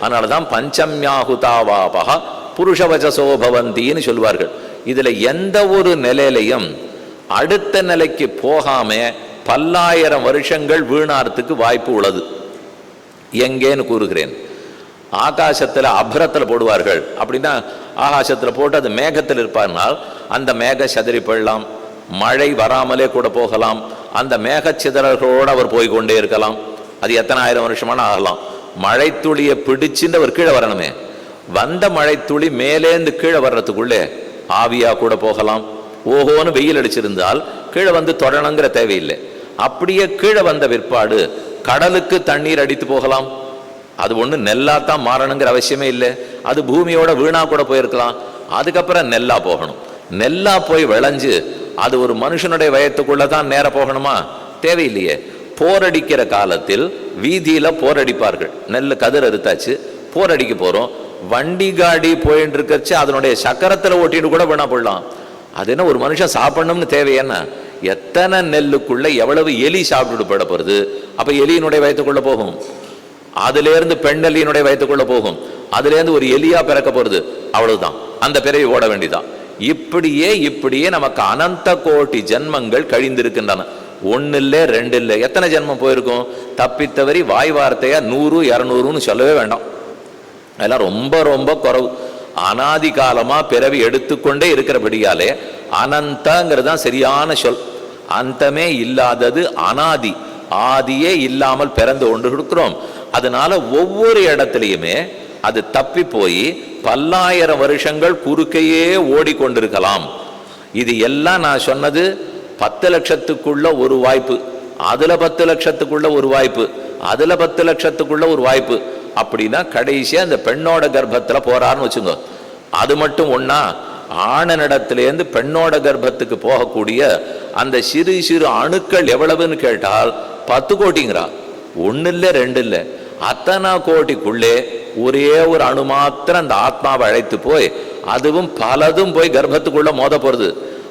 அதனாலதான் பஞ்சம்யாகுதாவாபா புருஷவச்சசோ பவந்தின்னு சொல்வார்கள். இதில் எந்த ஒரு நிலையிலையும் அடுத்த நிலைக்கு போகாம பல்லாயிரம் வருஷங்கள் வீணார்த்துக்கு வாய்ப்பு உள்ளது. எங்கேன்னு கூறுகிறேன். ஆகாசத்தில் அபரத்தில் போடுவார்கள். அப்படின்னா ஆகாசத்தில் போட்டு அது மேகத்தில் இருப்பார்னால் அந்த மேக சதறி போயிடலாம். மழை வராமலே கூட போகலாம். அந்த மேகச்சிதறர்களோடு அவர் போய்கொண்டே இருக்கலாம். அது எத்தனை ஆயிரம் வருஷமான ஆகலாம். மழைத்துளியை பிடிச்சுன்னு அவர் கீழே வரணுமே. வந்த மழைத்துளி மேலேந்து கீழே வர்றதுக்குள்ளே ஆவியா கூட போகலாம். ஓஹோன்னு வெயில் அடிச்சிருந்தால் கீழே வந்து தொடணுங்கிற தேவையில்லை. அப்படியே கீழே வந்த பிற்பாடு கடலுக்கு தண்ணீர் அடித்து போகலாம். அது ஒண்ணு நெல்லாத்தான் மாறணுங்கிற அவசியமே இல்லை. அது பூமியோட வீணா கூட போயிருக்கலாம். அதுக்கப்புறம் நெல்லா போகணும். நெல்லா போய் விளைஞ்சு அது ஒரு மனுஷனுடைய வயத்துக்குள்ள தான் நேர போகணுமா? தேவையில்லையே. போரடிக்கிற காலத்தில் வீதியில் போரடிப்பார்கள். நெல் கதிர் அறுத்தாச்சு போரடிக்க போறோம். வண்டி காடி போயின்னு இருக்கச்சு அதனுடைய சக்கரத்துல ஓட்டிட்டு கூட வேணா போடலாம் அது என்ன ஒரு மனுஷன் சாப்பிடணும்னு தேவையான எத்தனை நெல்லுக்குள்ள எவ்வளவு எலி சாப்பிட்டுட்டு போயிட போறது? அப்ப எலியினுடைய வயத்துக்குள்ள போகும். அதுல இருந்து எலியினுடைய வயத்துக்குள்ள போகும். அதுல இருந்து ஒரு எலியா பிறக்க போறது. அவ்வளவுதான். அந்த பிறவி ஓட வேண்டிதான் இப்படியே இப்படியே நமக்கு அனந்த கோடி ஜென்மங்கள் கழிந்திருக்கின்றன. ஒன்னு இல்லை ரெண்டு இல்லை எத்தனை ஜென்மம் போயிருக்கும்? தப்பித்தவரி வாய் வார்த்தையாக நூறு இரநூறுன்னு சொல்லவே வேண்டாம். அதெல்லாம் ரொம்ப ரொம்ப குறவு. அனாதி காலமாக பிறவி எடுத்துக்கொண்டே இருக்கிறபடியாலே அனந்தங்கிறது தான் சரியான சொல். அந்தமே இல்லாதது அனாதி. ஆதியே இல்லாமல் பிறந்து கொண்டு இருக்கிறோம் அதனால ஒவ்வொரு இடத்துலையுமே அது தப்பி போய் பல்லாயிரம் வருஷங்கள் குறுக்கையே ஓடிக்கொண்டிருக்கலாம். இது எல்லாம் நான் சொன்னது பத்து லட்சத்துக்குள்ள ஒரு வாய்ப்பு. அதுல பத்து லட்சத்துக்குள்ள ஒரு வாய்ப்பு. அதுல பத்து லட்சத்துக்குள்ள ஒரு வாய்ப்பு. அப்படின்னா கடைசியா அந்த பெண்ணோட கர்ப்பத்துல போறாருன்னு வச்சுங்க. அது மட்டும் ஒண்ணா ஆணனிடத்திலேருந்து பெண்ணோட கர்ப்பத்துக்கு போகக்கூடிய அந்த சிறு சிறு அணுக்கள் எவ்வளவுன்னு கேட்டால் பத்து கோடிங்கிறா ஒன்னு இல்லை ரெண்டு இல்லை அத்தனை கோடிக்குள்ளே ஒரே ஒரு அணு மாத்திரம் அந்த ஆத்மாவை அழைத்து போய் அதுவும் பலதும் போய் கர்ப்பத்துக்குள்ள மோத போறது.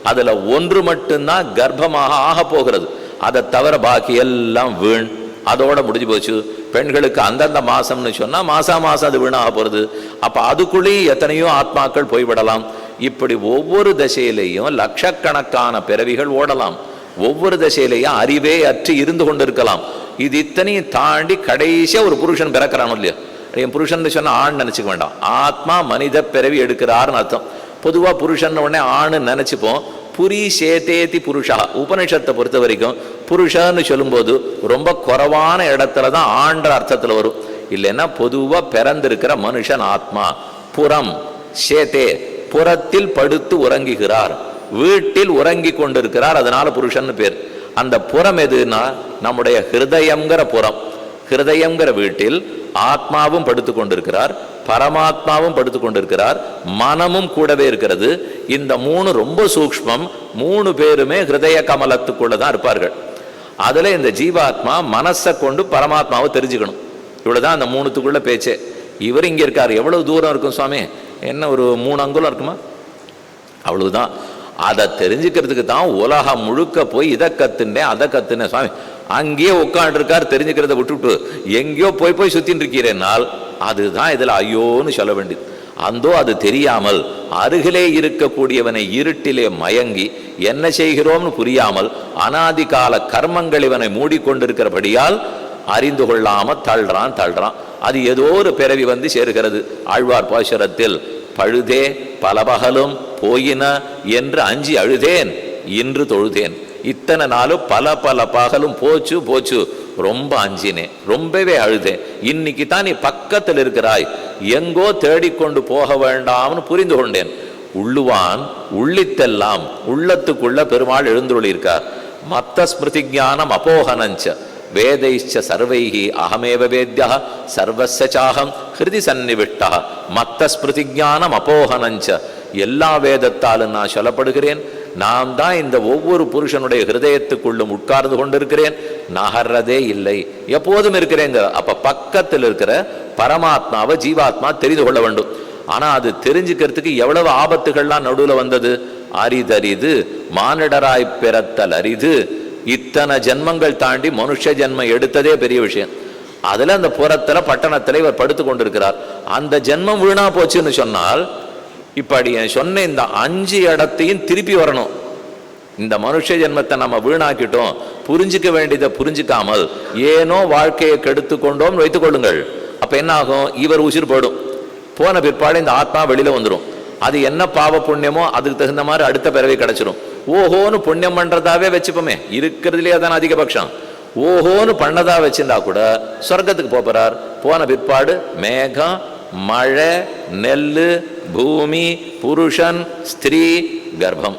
அதுல ஒன்று மட்டும்தான் கர்ப்பமாக ஆக போகிறது. அதை தவிர பாக்கி எல்லாம் வீண். அதோட முடிஞ்சு போச்சு. பெண்களுக்கு அந்தந்த மாசம்னு சொன்னா மாசா மாசம் அது வீணாக போறது. அப்ப அதுக்குள்ளேயும் எத்தனையோ ஆத்மாக்கள் போய்விடலாம். இப்படி ஒவ்வொரு தசையிலையும் லட்சக்கணக்கான பிறவிகள் ஓடலாம். ஒவ்வொரு தசையிலையும் அறிவே அற்று இருந்து கொண்டிருக்கலாம். இது இத்தனையும் தாண்டி கடைசியாக ஒரு புருஷன் பிறக்கிறான் இல்லையா? என் புருஷன் சொன்னா ஆண் நினைச்சுக்க வேண்டாம். ஆத்மா மனித பிறவி எடுக்கிறாருன்னு அர்த்தம். பொதுவாக புருஷன் உடனே ஆணுன்னு நினச்சிப்போம். புரி சேத்தேதி புருஷா. உபனிஷத்தை பொறுத்த வரைக்கும் புருஷன்னு சொல்லும்போது ரொம்ப குறைவான இடத்துல தான் ஆண்ட அர்த்தத்தில் வரும். இல்லைன்னா பொதுவாக பிறந்திருக்கிற மனுஷன் ஆத்மா. புறம் சேத்தே புறத்தில் படுத்து உறங்குகிறார். வீட்டில் உறங்கி கொண்டிருக்கிறார் அதனால புருஷன் பேர். அந்த புறம் எதுன்னா நம்முடைய ஹிருதயங்கிற புறம். ஹிருதயங்கிற வீட்டில் ஆத்மாவும் படுத்து கொண்டிருக்கிறார் பரமாத்மாவும் படுத்து கொண்டிருக்கிறார் மனமும் கூடவே இருக்கிறது இந்த மூணு ரொம்ப சூக்ஷ்மம் மூணு பேருமே ஹிருதய கமலத்துக்குள்ள தான் இருப்பார்கள் அதுல இந்த ஜீவாத்மா மனசை கொண்டு பரமாத்மாவை தெரிஞ்சுக்கணும் இவ்வளவுதான் அந்த மூணுத்துக்குள்ள பேச்சே இவர் இங்கே இருக்காரு எவ்வளவு தூரம் இருக்கும் சுவாமி என்ன ஒரு மூணு அங்குலம் இருக்குமா அவ்வளவுதான் அதை தெரிஞ்சுக்கிறதுக்கு தான் உலகம் முழுக்க போய் இதை கத்துனேன் அதை கத்துனேன் சுவாமி அங்கேயே உட்காந்துருக்கார் தெரிஞ்சுக்கிறத விட்டுவிட்டு எங்கேயோ போய் போய் சுத்தின்னு இருக்கிறேனால் அதுதான் இதுல ஐயோன்னு சொல்ல வேண்டியது. அந்தோ அது தெரியாமல் அருகிலே இருக்கக்கூடியவனை இருட்டிலே மயங்கி என்ன செய்கிறோம்னு புரியாமல் அனாதி கால கர்மங்கள் இவனை மூடிக்கொண்டிருக்கிறபடியால் அறிந்து கொள்ளாம தள்ளுறான் தள்ளுறான். அது ஏதோ ஒரு பிறவி வந்து சேருகிறது. ஆழ்வார் பாசுரத்தில் பழுதே பலபகலும் போயின என்று அஞ்சி அழுதேன் இன்று தொழுதேன். இத்தனை நாளும் பல பல பகலும் போச்சு போச்சு. ரொம்ப அஞ்சினேன் ரொம்பவே அழுதேன் இன்னைக்கு தான் நீ பக்கத்தில் இருக்கிறாய். எங்கோ தேடிக்கொண்டு போக வேண்டாம்னு புரிந்து கொண்டேன். உள்ளுவான் உள்ளித்தெல்லாம் உள்ளத்துக்குள்ள பெருமாள் எழுந்துள்ளிருக்கார் மத்த ஸ்மிருதி ஜானம் அபோகனஞ்ச வேதைச்ச சர்வைகி அகமேவ வேத்யா சர்வசாகம் சாகம் ஹிருதி சன்னிவிட்டா மத்த ஸ்மிருதி ஜானம் அபோகனஞ்ச எல்லா வேதத்தாலும் நான் சொல்லப்படுகிறேன். நான் தான் இந்த ஒவ்வொரு புருஷனுடைய ஹிருதயத்துக்குள்ளும் உட்கார்ந்து கொண்டிருக்கிறேன். நகர்றதே இல்லை. எப்போதும் இருக்கிறேங்க. அப்ப பக்கத்தில் இருக்கிற பரமாத்மாவை ஜீவாத்மா தெரிந்து கொள்ள வேண்டும். ஆனா அது தெரிஞ்சுக்கிறதுக்கு எவ்வளவு ஆபத்துகள்லாம் நடுவில் வந்தது? அரிதரிது மானிடராய் பிறத்தல் அரிது. இத்தனை ஜென்மங்கள் தாண்டி மனுஷ ஜென்மம் எடுத்ததே பெரிய விஷயம். அதுல அந்த புறத்துல பட்டணத்துல இவர் படுத்து கொண்டிருக்கிறார். அந்த ஜென்மம் வீணா போச்சுன்னு சொன்னால் இப்படி சொன்ன இந்த அஞ்சு இடத்தையும் திருப்பி வரணும். இந்த மனுஷ ஜென்மத்தை நம்ம வீணாக்கிட்டோம். புரிஞ்சுக்க வேண்டியதை புரிஞ்சுக்காமல் ஏனோ வாழ்க்கையை கெடுத்து கொண்டோம் வைத்துக் கொள்ளுங்கள். என்ன ஆகும்? இவர் உயிர் போயிடும். போன பிற்பாடு இந்த ஆத்மா வெளியில் வந்துடும் அது என்ன பாவ புண்ணியமோ அதுக்கு தகுந்த மாதிரி அடுத்த பிறவி கிடச்சிரும். ஓஹோன்னு புண்ணியம் பண்ணுறதாவே வச்சுப்போமே. இருக்கிறதுலே தான் அதிகபட்சம். ஓஹோன்னு பண்ணதா வச்சிருந்தா கூட சொர்க்கத்துக்கு போகிறார் போன பிற்பாடு மேகம் மழை நெல்லு பூமி புருஷன் ஸ்திரீ கர்ப்பம்.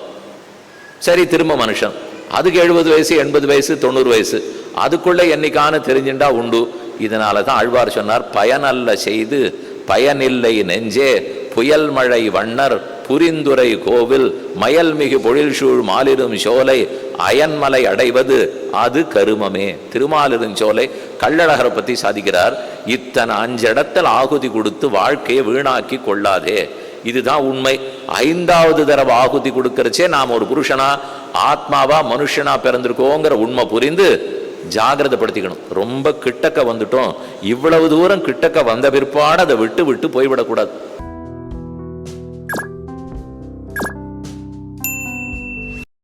சரி திரும்ப மனுஷன். அதுக்கு எழுபது வயசு எண்பது வயசு தொண்ணூறு வயசு. அதுக்குள்ள என்னைக்கான தெரிஞ்சுண்டா உண்டு. இதனால தான் ஆழ்வார் சொன்னார் பயனல்ல செய்து பயனில்லை நெஞ்சே. புயல் மழை வண்ணர் புரிந்துரை கோவில் மயல்மிகு பொழில்சூழ் மாலிடும் சோலை. அயன்மலை அடைவது அது கருமமே. திருமாலிருஞ்சோலை கள்ளழகரை பத்தி சாதிக்கிறார். இத்தனை அஞ்சு இடத்தில் ஆகுதி கொடுத்து வாழ்க்கையை வீணாக்கி கொள்ளாதே. இதுதான் உண்மை. ஐந்தாவது தடவை ஆகுதி கொடுக்கறச்சே நாம் ஒரு புருஷனா ஆத்மாவா மனுஷனா பிறந்திருக்கோங்கிற உண்மை புரிந்து ஜாகிரதப்படுத்திக்கணும். ரொம்ப கிட்டக்க வந்துட்டோம். இவ்வளவு தூரம் கிட்டக்க வந்த பிற்பாடு அதை விட்டு விட்டு போய்விடக்கூடாது.